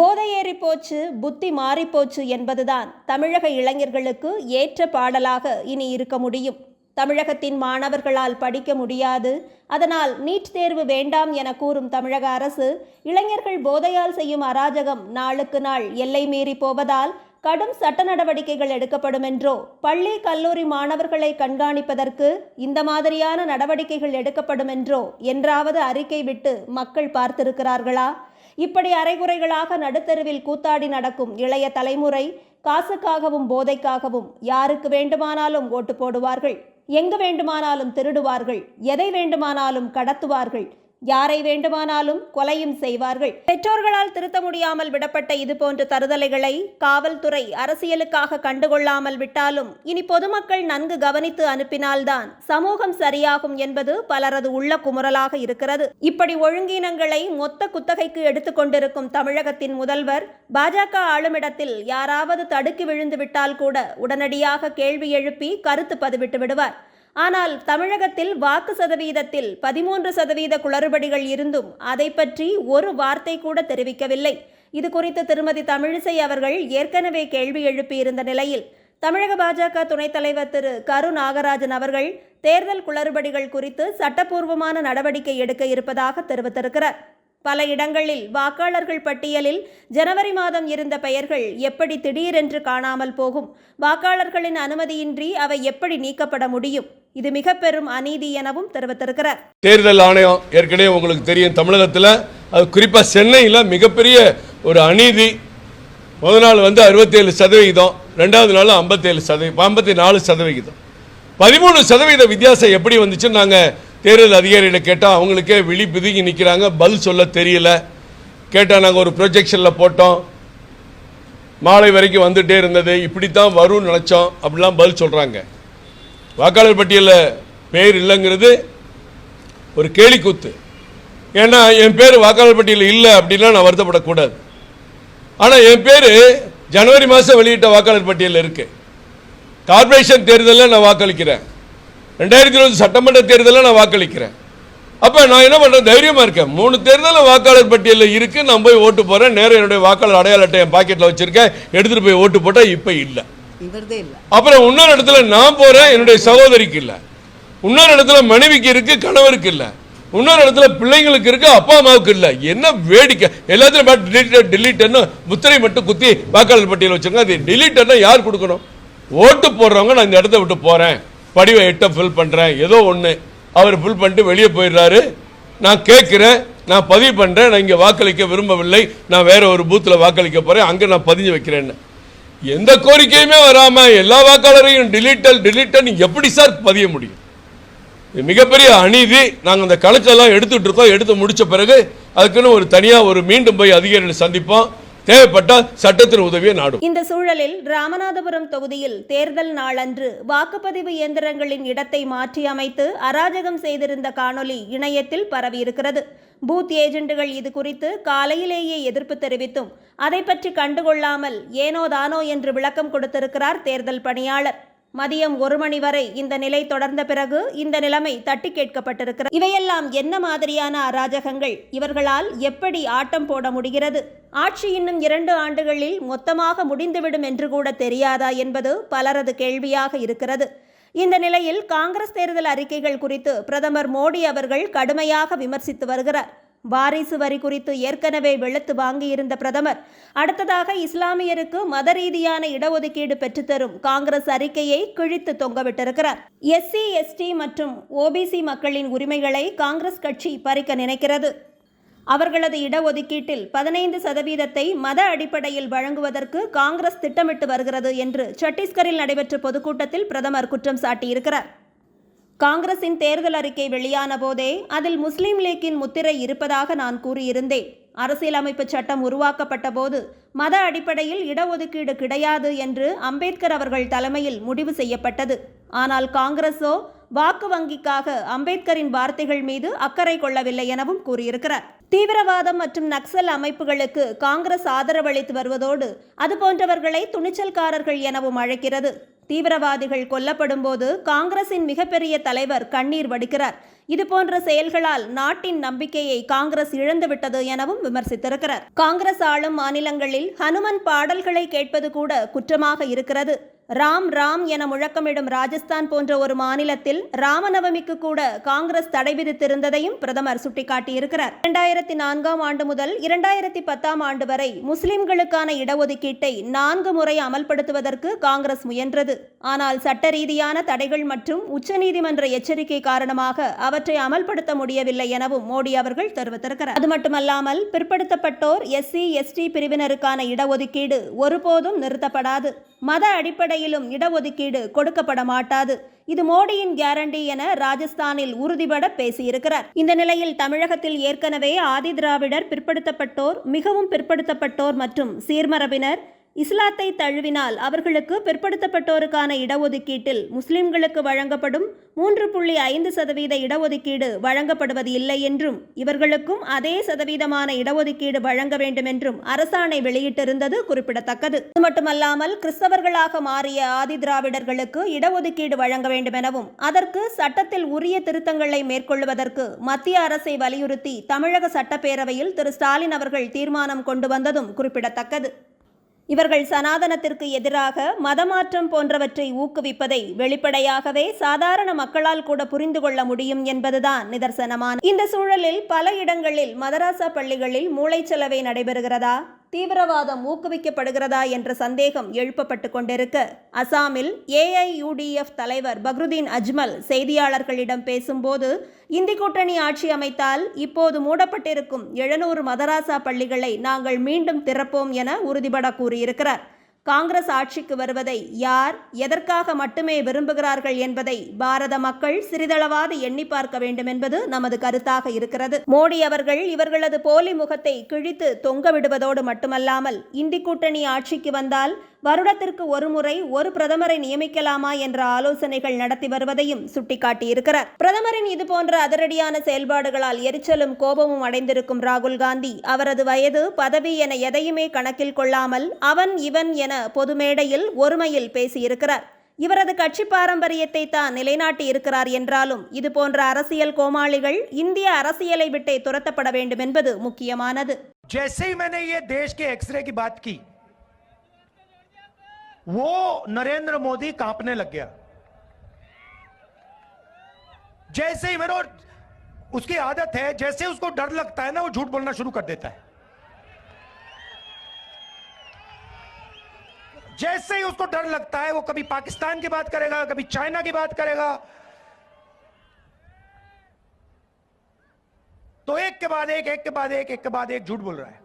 போதையேறி போச்சு புத்தி மாறிப்போச்சு என்பதுதான் தமிழக இளைஞர்களுக்கு ஏற்ற பாடலாக இனி இருக்க முடியும். தமிழகத்தின் மாணவர்களால் படிக்க முடியாது. அதனால் நீட் தேர்வு வேண்டாம் என கூறும் தமிழக அரசு இளைஞர்கள் போதையால் செய்யும் அராஜகம் நாளுக்கு நாள் எல்லை மீறி போவதால் கடும் சட்ட நடவடிக்கைகள் எடுக்கப்படும் என்றோ பள்ளி கல்லூரி மாணவர்களை கண்காணிப்பதற்கு இந்த மாதிரியான நடவடிக்கைகள் எடுக்கப்படும் என்றோ என்றாவது அறிக்கை விட்டு மக்கள் பார்த்திருக்கிறார்களா? இப்படி அரைகுறைகளாக நடுத்தெருவில் கூத்தாடி நடக்கும் இளைய தலைமுறை காசுக்காகவும் போதைக்காகவும் யாருக்கு வேண்டுமானாலும் ஓட்டு போடுவார்கள் எங்கு வேண்டுமானாலும் திருடுவார்கள் எதை வேண்டுமானாலும் கடத்துவார்கள் யாரை வேண்டுமானாலும் கொலையும் செய்வார்கள். பெற்றோர்களால் திருத்த முடியாமல் விடப்பட்ட இதுபோன்ற தருதலைகளை காவல்துறை அரசியலுக்காக கண்டுகொள்ளாமல் விட்டாலும் இனி பொதுமக்கள் நன்கு கவனித்து அனுப்பினால்தான் சமூகம் சரியாகும் என்பது பலரது உள்ள குமுறலாக இருக்கிறது. இப்படி ஒழுங்கீனங்களை மொத்த குத்தகைக்கு எடுத்துக்கொண்டிருக்கும் தமிழகத்தின் முதல்வர் பாஜக ஆளுமிடத்தில் யாராவது தடுக்கி விழுந்து விட்டால் கூட உடனடியாக கேள்வி எழுப்பி கருத்து பதிவிட்டு விடுவார். ஆனால் தமிழகத்தில் வாக்கு சதவீதத்தில் பதிமூன்று சதவீத குளறுபடிகள் இருந்தும் அதை பற்றி ஒரு வார்த்தை கூட தெரிவிக்கவில்லை. இது குறித்து திருமதி தமிழிசை அவர்கள் ஏற்கனவே கேள்வி எழுப்பியிருந்த நிலையில் தமிழக பாஜக துணைத் தலைவர் திரு. கரு நாகராஜன் அவர்கள் தேர்தல் குளறுபடிகள் குறித்து சட்டப்பூர்வமான நடவடிக்கை எடுக்க இருப்பதாக தெரிவித்திருக்கிறார். பல இடங்களில் வாக்காளர்கள் பட்டியலில் ஜனவரி மாதம் இருந்த பெயர்கள் எப்படி திடீரென்று காணாமல் போகும்? வாக்காளர்களின் அனுமதியின்றி அவை எப்படி நீக்கப்பட முடியும்? இது மிக பெரும் அநீதி எனவும் தெரிவித்திருக்கிறார். தேர்தல் ஆணையம் ஏற்கனவே உங்களுக்கு தெரியும் தமிழகத்தில் அது குறிப்பாக சென்னையில் மிகப்பெரிய ஒரு அநீதி. முத நாள் வந்து அறுபத்தேழு சதவிகிதம் ரெண்டாவது நாள் ஐம்பத்தேழு சதவீதம் ஐம்பத்தி நாலு சதவிகிதம். பதிமூணு சதவீத வித்தியாசம் எப்படி வந்துச்சுன்னு நாங்கள் தேர்தல் அதிகாரிகிட்ட கேட்டால் அவங்களுக்கே விழி பிதுங்கி நிற்கிறாங்க பதில் சொல்ல தெரியல. கேட்டால் நாங்கள் ஒரு ப்ரொஜெக்ஷனில் போட்டோம். மாலை வரைக்கும் வந்துகிட்டே இருந்தது. இப்படித்தான் வரும்னு நினச்சோம். அப்படிலாம் பதில் சொல்கிறாங்க வாக்காளர் பட்டியலில் பேர் இல்லைங்கிறது ஒரு கேலிக்கூத்து. ஏன்னா என் பேர் வாக்காளர் பட்டியலில் இல்லை அப்படின்னா நான் வருத்தப்படக்கூடாது. ஆனால் என் பேர் ஜனவரி மாதம் வெளியிட்ட வாக்காளர் பட்டியலில் இருக்குது கார்பரேஷன் தேர்தலில் நான் வாக்களிக்கிறேன். ரெண்டாயிரத்தி இருபது சட்டமன்ற தேர்தலில் நான் வாக்களிக்கிறேன். அப்போ நான் என்ன பண்ணுறேன் தைரியமாக இருக்கேன். மூணு தேர்தலில் வாக்காளர் பட்டியலில் இருக்கு. நான் போய் ஓட்டு போகிறேன் நேரம் என்னுடைய வாக்காளர் அடையாள அட்டை என் பாக்கெட்டில் வச்சுருக்கேன். எடுத்துகிட்டு போய் ஓட்டு போட்டால் இப்போ இல்லை. அப்புறம் இன்னொரு இடத்துல நான் போறேன். என்னுடைய சகோதரிக்கு இல்ல. இன்னொரு இடத்துல மனைவிக்கு இருக்கு கணவருக்கு இல்ல. இன்னொரு இடத்துல பிள்ளைங்களுக்கு இருக்கு அப்பா அம்மாவுக்கு இல்ல. என்ன வேடிக்கை? எல்லாத்துலயும் டிலீட் டிலீட்னு முத்திரை மட்டும் குத்தி வாக்காளர் பட்டியல் வச்சிருங்க அது டிலீட்னா யார் கொடுக்கணும்? ஓட்டு போடுறவங்க நான் இந்த இடத்த விட்டு போறேன். படிவை எட்ட ஃபில் பண்ணுறேன் ஏதோ ஒன்று அவர் ஃபில் பண்ணிட்டு வெளியே போயிடுறாரு. நான் கேட்குறேன் நான் பதிவு பண்ணுறேன் நான் இங்கே வாக்களிக்க விரும்பவில்லை. நான் வேற ஒரு பூத்தில் வாக்களிக்க போகிறேன் அங்கே நான் பதிஞ்சு வைக்கிறேன்னு. எந்த கோரிக்கையுமே வராமல் எல்லா வாக்காளரையும் டிலீட்டல் டிலீட்டல் எப்படி சார் பதிய முடியும்? இது மிகப்பெரிய அநீதி. நாங்கள் அந்த கணக்கெல்லாம் எடுத்துகிட்டு இருக்கோம். எடுத்து முடித்த பிறகு அதுக்குன்னு ஒரு தனியாக ஒரு மீண்டும் போய் அதிகாரிகளை சந்திப்போம். தேவைப்பட்டால் சட்டத்தின் உதவியை நாடும். இந்த சூழலில் ராமநாதபுரம் தொகுதியில் தேர்தல் நாளன்று வாக்குப்பதிவு இயந்திரங்களின் இடத்தை மாற்றி அமைத்து அராஜகம் செய்திருந்த காணொலி இணையத்தில் பரவியிருக்கிறது. பூத் ஏஜென்ட்டுகள் இது குறித்து காலையிலேயே எதிர்ப்பு தெரிவித்தும் அதை பற்றி கண்டுகொள்ளாமல் ஏனோ தானோ என்று விளக்கம் கொடுத்திருக்கிறார் தேர்தல் பணியாளர். மதியம் ஒரு மணி வரை இந்த நிலை தொடர்ந்த பிறகு இந்த நிலைமை தட்டி கேட்கப்பட்டிருக்கிறது. இவையெல்லாம் என்ன மாதிரியான அராஜகங்கள்? இவர்களால் எப்படி ஆட்டம் போட முடிகிறது? ஆட்சி இன்னும் இரண்டு ஆண்டுகளில் மொத்தமாக முடிந்துவிடும் என்று கூட தெரியாதா என்பது பலரது கேள்வியாக இருக்கிறது. இந்த நிலையில் காங்கிரஸ் தேர்தல் அறிக்கைகள் குறித்து பிரதமர் மோடி அவர்கள் கடுமையாக விமர்சித்து வருகிறார். வாரிசு வரி குறித்து ஏற்கனவே வெளுத்து வாங்கியிருந்த பிரதமர் அடுத்ததாக இஸ்லாமியருக்கு மத ரீதியான இடஒதுக்கீடு பெற்றுத்தரும் காங்கிரஸ் அறிக்கையை கிழித்து தொங்கவிட்டிருக்கிறார். எஸ்சி எஸ்டி மற்றும் ஓபிசி மக்களின் உரிமைகளை காங்கிரஸ் கட்சி பறிக்க நினைக்கிறது. அவர்களது இடஒதுக்கீட்டில் பதினைந்து சதவீதத்தை மத அடிப்படையில் வழங்குவதற்கு காங்கிரஸ் திட்டமிட்டு வருகிறது என்று சத்தீஸ்கரில் நடைபெற்ற பொதுக்கூட்டத்தில் பிரதமர் குற்றம் சாட்டியிருக்கிறார். காங்கிரசின் தேர்தல் அறிக்கை வெளியான போதே அதில் முஸ்லீம் லீக்கின் முத்திரை இருப்பதாக நான் கூறியிருந்தேன். அரசியலமைப்பு சட்டம் உருவாக்கப்பட்ட போது மத அடிப்படையில் இடஒதுக்கீடு கிடையாது என்று அம்பேத்கர் அவர்கள் தலைமையில் முடிவு செய்யப்பட்டது. ஆனால் காங்கிரஸோ வாக்கு வங்கிக்காக அம்பேத்கரின் வார்த்தைகள் மீது அக்கறை கொள்ளவில்லை எனவும் கூறியிருக்கிறார். தீவிரவாதம் மற்றும் நக்சல் அமைப்புகளுக்கு காங்கிரஸ் ஆதரவளித்து வருவதோடு அது போன்றவர்களை துணிச்சல்காரர்கள் எனவும் அழைக்கிறது. தீவிரவாதிகள் கொல்லப்படும் போது காங்கிரசின் மிகப்பெரிய தலைவர் கண்ணீர் வடிக்கிறார். இதுபோன்ற செயல்களால் நாட்டின் நம்பிக்கையை காங்கிரஸ் இழந்துவிட்டது எனவும் விமர்சித்திருக்கிறார். காங்கிரஸ் ஆளும் மாநிலங்களில் ஹனுமன் பாடல்களை கேட்பது கூட குற்றமாக இருக்கிறது. ராம் ராம் என முழக்கமிடும் ராஜஸ்தான் போன்ற ஒரு மாநிலத்தில் ராமநவமிக்கு கூட காங்கிரஸ் தடை விதித்திருந்ததையும் பிரதமர் சுட்டிக்காட்டியிருக்கிறார். இரண்டாயிரத்தி நான்காம் ஆண்டு முதல் இரண்டாயிரத்தி பத்தாம் ஆண்டு வரை முஸ்லிம்களுக்கான இடஒதுக்கீட்டை நான்கு முறை அமல்படுத்துவதற்கு காங்கிரஸ் முயன்றது. ஆனால் சட்ட ரீதியான தடைகள் மற்றும் உச்சநீதிமன்ற எச்சரிக்கை காரணமாக அவற்றை அமல்படுத்த முடியவில்லை எனவும் மோடி அவர்கள் தெரிவித்திருக்கிறார். அது மட்டுமல்லாமல் பிற்படுத்தப்பட்டோர் எஸ்சி எஸ்டி பிரிவினருக்கான இடஒதுக்கீடு ஒருபோதும் நிறுத்தப்படாது. மத அடிப்படை அடிப்படையிலும் இடஒதுக்கீடு கொடுக்கப்பட மாட்டாது இது மோடியின் கேரண்டி என ராஜஸ்தானில் உறுதிபட பேசியிருக்கிறார். இந்த நிலையில் தமிழகத்தில் ஏற்கனவே ஆதி திராவிடர் பிற்படுத்தப்பட்டோர் மிகவும் பிற்படுத்தப்பட்டோர் மற்றும் சீர்மரபினர் இஸ்லாத்தை தழுவினால் அவர்களுக்கு பிற்படுத்தப்பட்டோருக்கான இடஒதுக்கீட்டில் முஸ்லிம்களுக்கு வழங்கப்படும் மூன்று புள்ளி ஐந்து சதவீத இடஒதுக்கீடு வழங்கப்படுவது இல்லை என்றும் இவர்களுக்கும் அதே சதவீதமான இடஒதுக்கீடு வழங்க வேண்டும் என்றும் அரசாணை வெளியிட்டிருந்தது குறிப்பிடத்தக்கது. இது மட்டுமல்லாமல் கிறிஸ்தவர்களாக மாறிய ஆதி திராவிடர்களுக்கு இடஒதுக்கீடு வழங்க வேண்டும் எனவும் அதற்கு சட்டத்தில் உரிய திருத்தங்களை மேற்கொள்வதற்கு மத்திய அரசை வலியுறுத்தி தமிழக சட்டப்பேரவையில் திரு ஸ்டாலின் அவர்கள் தீர்மானம் கொண்டு வந்ததும் குறிப்பிடத்தக்கது. இவர்கள் சனாதனத்திற்கு எதிராக மதமாற்றம் போன்றவற்றை ஊக்குவிப்பதை வெளிப்படையாகவே சாதாரண மக்களால் கூட புரிந்து கொள்ள முடியும் என்பதுதான் நிதர்சனமான. இந்த சூழலில் பல இடங்களில் மதராசா பள்ளிகளில் மூளைச்சலவை நடைபெறுகிறதா? தீவிரவாதம் ஊக்குவிக்கப்படுகிறதா என்ற சந்தேகம் எழுப்பப்பட்டு கொண்டிருக்க. அசாமில் ஏஐயுடிஎஃப் தலைவர் பக்ருதீன் அஜ்மல் செய்தியாளர்களிடம் பேசும்போது இந்தி கூட்டணி ஆட்சி அமைத்தால் இப்போது மூடப்பட்டிருக்கும் எழுநூறு மதராசா பள்ளிகளை நாங்கள் மீண்டும் திறப்போம் என உறுதிபட கூறியிருக்கிறார். காங்கிரஸ் ஆட்சிக்கு வருவதை யார் எதற்காக மட்டுமே விரும்புகிறார்கள் என்பதை பாரத மக்கள் சிறிதளவாது எண்ணி பார்க்க வேண்டும் என்பது நமது கருத்தாக இருக்கிறது. மோடி அவர்கள் இவர்களது போலி முகத்தை கிழித்து தொங்க விடுவதோடு மட்டுமல்லாமல் இந்தி கூட்டணி ஆட்சிக்கு வந்தால் வருடத்திற்கு ஒருமுறை ஒரு பிரதமரை நியமிக்கலாமா என்ற ஆலோசனைகள் நடத்தி வருவதையும் சுட்டிக்காட்டியிருக்கிறார். பிரதமரின் இதுபோன்ற அதிரடியான செயல்பாடுகளால் எரிச்சலும் கோபமும் அடைந்திருக்கும் ராகுல் காந்தி அவரது வயது பதவி என எதையுமே கணக்கில் கொள்ளாமல் அவன் இவன் என பொது மேடையில் ஒருமையில் பேசியிருக்கிறார். இவரது கட்சி பாரம்பரியத்தை தான் நிலைநாட்டி இருக்கிறார் என்றாலும் இதுபோன்ற அரசியல் கோமாளிகள் இந்திய அரசியலை விட்டே துரத்தப்பட வேண்டும் என்பது முக்கியமானது. ஜெய்சே மேனே தேஷ் கே எக்ஸ்ரே கி பாத் கி वो नरेंद्र मोदी कांपने लग गया। जैसे ही मेरे उसकी आदत है, जैसे उसको डर लगता है ना, वो झूठ बोलना शुरू कर देता है। जैसे ही उसको डर लगता है, वो कभी पाकिस्तान की बात करेगा, कभी चाइना की बात करेगा। तो एक के बाद एक एक के बाद एक एक के बाद एक झूठ बोल रहा है।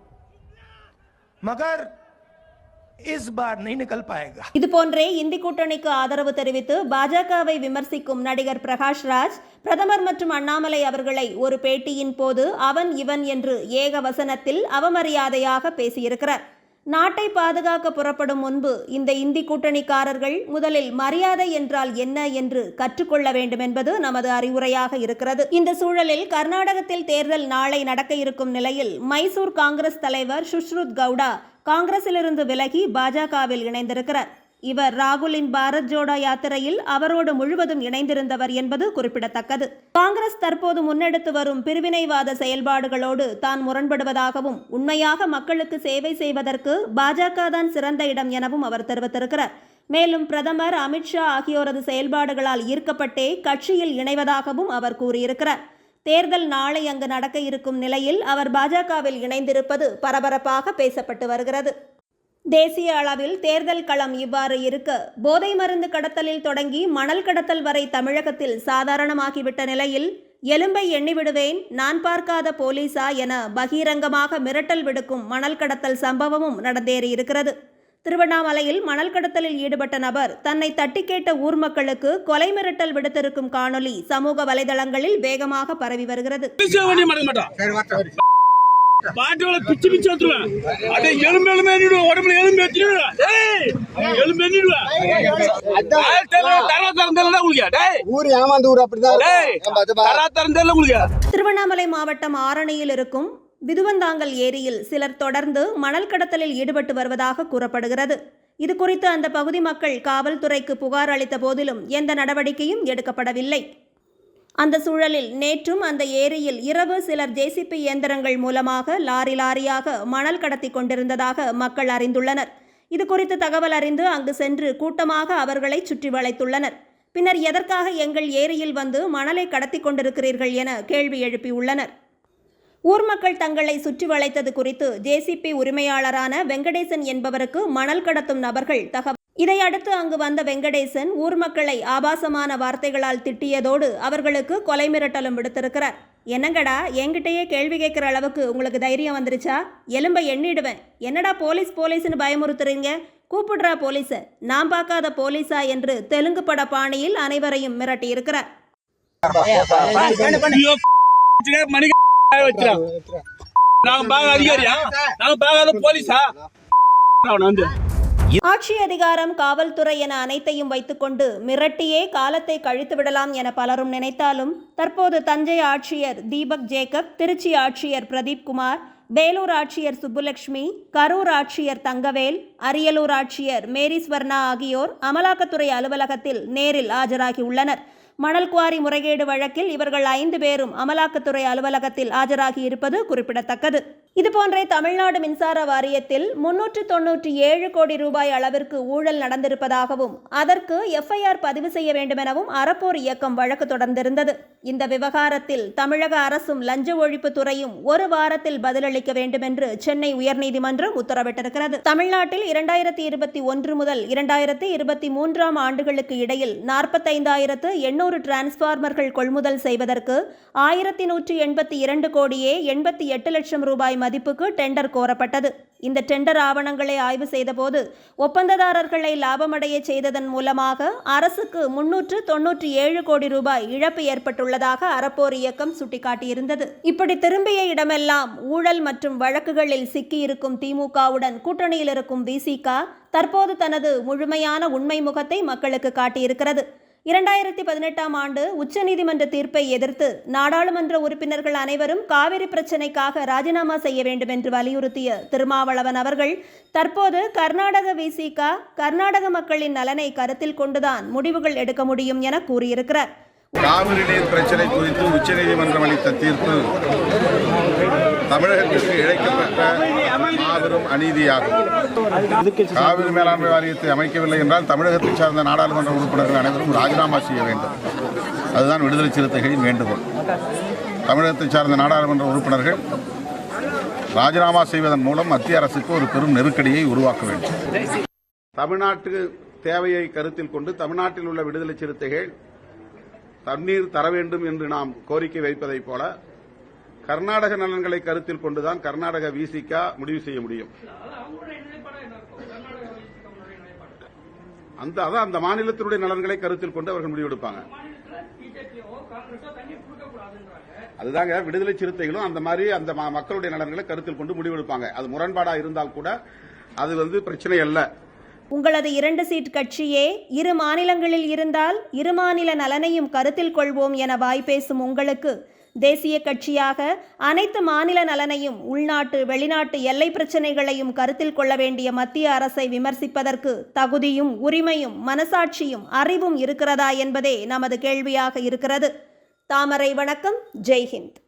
मगर इस बार नहीं निकल पाएगा இதுபோன்றே இந்தி கூட்டணிக்கு ஆதரவு தெரிவித்து பாஜகவை விமர்சிக்கும் நடிகர் பிரகாஷ் ராஜ் பிரதமர் மற்றும் அண்ணாமலை அவர்களை ஒரு பேட்டியின் போது அவன் இவன் என்று ஏக வசனத்தில் அவமரியாதையாக பேசியிருக்கிறார் நாட்டை பாதுகாக்க புறப்படும் முன்பு இந்த இந்தி கூட்டணிக்காரர்கள் முதலில் மரியாதை என்றால் என்ன என்று கற்றுக்கொள்ள வேண்டும் என்பது நமது அறிவுரையாக இருக்கிறது. இந்த சூழலில் கர்நாடகத்தில் தேர்தல் நாளை நடக்க இருக்கும் நிலையில் மைசூர் காங்கிரஸ் தலைவர் சுஷ்ருத் கவுடா காங்கிரசிலிருந்து விலகி பாஜகவில் இணைந்திருக்கிறார். இவர் ராகுலின் பாரத் ஜோடோ யாத்திரையில் அவரோடு முழுவதும் இணைந்திருந்தவர் என்பது குறிப்பிடத்தக்கது. காங்கிரஸ் தற்போது முன்னெடுத்து வரும் பிரிவினைவாத செயல்பாடுகளோடு தான் முரண்படுவதாகவும் உண்மையாக மக்களுக்கு சேவை செய்வதற்கு பாஜக தான் சிறந்த இடம் எனவும் அவர் தெரிவித்திருக்கிறார். மேலும் பிரதமர் அமித்ஷா ஆகியோரது செயல்பாடுகளால் ஈர்க்கப்பட்டே கட்சியில் இணைவதாகவும் அவர் கூறியிருக்கிறார். தேர்தல் நாளை அங்கு நடக்க இருக்கும் நிலையில் அவர் பாஜகவில் இணைந்திருப்பது பரபரப்பாக பேசப்பட்டு வருகிறது. தேசிய அளவில் தேர்தல் களம் இவ்வாறு இருக்க போதை மருந்து கடத்தலில் தொடங்கி மணல் கடத்தல் வரை தமிழகத்தில் சாதாரணமாகிவிட்ட நிலையில் எலும்பை எண்ணிவிடுவேன் நான் பார்க்காத போலீசா என பகிரங்கமாக மிரட்டல் விடுக்கும் மணல் கடத்தல் சம்பவமும் நடந்தேறியிருக்கிறது திருவண்ணாமலையில் மணல் கடத்தலில் ஈடுபட்ட நபர் தன்னை தட்டி கேட்ட ஊர் மக்களுக்கு கொலை மிரட்டல் விடுத்திருக்கும் காணொலி சமூக வலைதளங்களில் வேகமாக பரவி வருகிறது பாட்டியோட பிச்சு பிச்சு வந்துருவேன். அட எலும்பு எலும்பு எண்ணிடுவேன் உடம்புல எலும்பு எத்திடுவேன் எலும்பு எண்ணிடுவேன் தரா திறந்தல உங்களுக்கு. டேய். ஊர் ஏமாந்து ஊர் அப்படிதான் டேய் இருக்கும். ஆமா, அது பா- தரா திறந்தல உங்களுக்கு. திருவண்ணாமலை மாவட்டம் ஆரணியில் இருக்கும் விதுவந்தாங்கல் ஏரியில் சிலர் தொடர்ந்து மணல் கடத்தலில் ஈடுபட்டு வருவதாக கூறப்படுகிறது. இது குறித்து அந்த பகுதி மக்கள் காவல்துறைக்கு புகார் அளித்த போதிலும் எந்த நடவடிக்கையும் எடுக்கப்படவில்லை. அந்த சூழலில் நேற்றும் அந்த ஏரியில் இரவு சிலர் ஜேசிபி இயந்திரங்கள் மூலமாக லாரி லாரியாக மணல் கடத்தி கொண்டிருந்ததாக மக்கள் அறிந்துள்ளனர். இது குறித்து தகவல் அறிந்து அங்கு சென்று கூட்டமாக அவர்களை சுற்றி வளைத்துள்ளனர். பின்னர் எதற்காக எங்கள் ஏரியில் வந்து மணலை கடத்தி கொண்டிருக்கிறீர்கள் என கேள்வி எழுப்பியுள்ளனர். ஊர் மக்கள் தங்களை சுற்றி வளைத்தது குறித்து ஜேசிபி உரிமையாளரான வெங்கடேசன் என்பவருக்கு மணல் கடத்தும் நபர்கள் தகவல் இதையடுத்து அங்கு வந்த வெங்கடேசன் ஊர் மக்களை ஆபாசமான வார்த்தைகளால் திட்டியதோடு அவர்களுக்கு கொலை மிரட்டலும் விடுத்திருக்கிறார். என்னங்கடா? என்கிட்டயே கேள்வி கேட்குற அளவுக்கு உங்களுக்கு தைரியம் வந்துருச்சா? எலும்பை எண்ணிடுவேன். என்னடா போலீஸ் போலீஸ்னு பயமுறுத்துறீங்க? கூப்பிடுறா போலீஸை. நான் பார்க்காத போலீஸா என்று தெலுங்கு பட பாணியில் அனைவரையும் மிரட்டியிருக்கிறார். ஐயோ, பாக அதிகாரியா? நான் பாகாத போலீஸா? வந்து ஆட்சி அதிகாரம் காவல்துறை என அனைத்தையும் வைத்துக்கொண்டு மிரட்டியே காலத்தை கழித்து விடலாம் என பலரும் நினைத்தாலும் தற்போது தஞ்சை ஆட்சியர் தீபக் ஜேக்கப் திருச்சி ஆட்சியர் பிரதீப் குமார் வேலூர் ஆட்சியர் சுப்புலட்சுமி கரூர் ஆட்சியர் தங்கவேல் அரியலூர் ஆட்சியர் மேரி ஸ்வர்ணா ஆகியோர் அமலாக்கத்துறை அலுவலகத்தில் நேரில் ஆஜராகியுள்ளனர் மணல் குவாரி முறைகேடு வழக்கில் இவர்கள் ஐந்து பேரும் அமலாக்கத்துறை அலுவலகத்தில் ஆஜராகி இருப்பது குறிப்பிடத்தக்கது. இதுபோன்றே தமிழ்நாடு மின்சார வாரியத்தில் முன்னூற்று தொன்னூற்றி ஏழு கோடி ரூபாய் அளவிற்கு ஊழல் நடந்திருப்பதாகவும் அதற்கு எஃப்ஐஆர் பதிவு செய்ய வேண்டுமெனவும் அறப்போர் இயக்கம் வழக்கு தொடர்ந்திருந்தது. இந்த விவகாரத்தில் தமிழக அரசும் லஞ்ச ஒழிப்பு துறையும் ஒரு வாரத்தில் பதிலளிக்க வேண்டுமென்று சென்னை உயர்நீதிமன்றம் உத்தரவிட்டிருக்கிறது. தமிழ்நாட்டில் இரண்டாயிரத்தி இருபத்தி ஒன்று முதல் இரண்டாயிரத்தி இருபத்தி மூன்றாம் ஆண்டுகளுக்கு இடையில் நாற்பத்தைந்தாயிரத்து எண்ணூறு டிரான்ஸ்பார்மர்கள் கொள்முதல் செய்வதற்கு ஆயிரத்தி நூற்றி எண்பத்தி இரண்டு கோடியே எண்பத்தி எட்டு லட்சம் ரூபாய் மதிப்புக்கு டெண்டர் கோரப்பட்டது. இந்த டெண்டர் ஆவணங்களை ஆய்வு செய்தபோது ஒப்பந்ததாரர்களை லாபமடைய செய்ததன் மூலமாக அரசுக்கு முன்னூற்று தொன்னூற்றி ஏழு கோடி ரூபாய் இழப்பு ஏற்பட்டுள்ளதாக அறப்போர் இயக்கம் சுட்டிக்காட்டியிருந்தது. இப்படி திரும்பிய இடமெல்லாம் ஊழல் மற்றும் வழக்குகளில் சிக்கியிருக்கும் திமுகவுடன் கூட்டணியில் இருக்கும் விசிக தற்போது தனது முழுமையான உண்மை முகத்தை மக்களுக்கு காட்டியிருக்கிறது. இரண்டாயிரத்தி பதினெட்டாம் ஆண்டு உச்சநீதிமன்ற தீர்ப்பை எதிர்த்து நாடாளுமன்ற உறுப்பினர்கள் அனைவரும் காவிரி பிரச்சினைக்காக ராஜினாமா செய்ய வேண்டும் என்று வலியுறுத்திய திருமாவளவன் அவர்கள் தற்போது கர்நாடக விசிக கர்நாடக மக்களின் நலனை கருத்தில் கொண்டுதான் முடிவுகள் எடுக்க முடியும் என கூறியிருக்கிறார். காவிரி நீர் பிரச்சனை குறித்து உச்சநீதிமன்றம் அளித்த தீர்ப்பு தமிழகத்திற்கு இழைக்கப்பட்ட மாபெரும் அநீதியாகும். காவிரி மேலாண்மை வாரியத்தை அமைக்கவில்லை என்றால் தமிழகத்தை சார்ந்த நாடாளுமன்ற உறுப்பினர்கள் அனைவரும் ராஜினாமா செய்ய வேண்டும். அதுதான் விடுதலை சிறுத்தைகளின் வேண்டுகோள். தமிழகத்தை சார்ந்த நாடாளுமன்ற உறுப்பினர்கள் ராஜினாமா செய்வதன் மூலம் மத்திய அரசுக்கு ஒரு பெரும் நெருக்கடியை உருவாக்க வேண்டும். தமிழ்நாட்டு தேவையை கருத்தில் கொண்டு தமிழ்நாட்டில் உள்ள விடுதலை சிறுத்தைகள் தண்ணீர் தர வேண்டும் என்று நாம் கோரிக்கை வைப்பதைப் போல கர்நாடக நலன்களை கருத்தில் கொண்டுதான் கர்நாடக விசிகா முடிவு செய்ய முடியும். அந்த அதான் அந்த மாநிலத்தினுடைய நலன்களை கருத்தில் கொண்டு அவர்கள் முடிவெடுப்பாங்க அதுதாங்க விடுதலை சிறுத்தைகளும் அந்த மாதிரி அந்த ம- மக்களுடைய நலன்களை கருத்தில் கொண்டு முடிவெடுப்பாங்க அது முரண்பாடா இருந்தால் கூட அது வந்து பிரச்சனை அல்ல. உங்களது இரண்டு சீட் கட்சியே இரு மாநிலங்களில் இருந்தால் இரு மாநில நலனையும் கருத்தில் கொள்வோம் என வாய்ப்பேசும் உங்களுக்கு தேசிய கட்சியாக அனைத்து மாநில நலனையும் உள்நாட்டு வெளிநாட்டு எல்லை பிரச்சினைகளையும் கருத்தில் கொள்ள வேண்டிய மத்திய அரசை விமர்சிப்பதற்கு தகுதியும் உரிமையும் மனசாட்சியும் அறிவும் இருக்கிறதா என்பதே நமது கேள்வியாக இருக்கிறது. தாமரை வணக்கம். ஜெய்ஹிந்த்.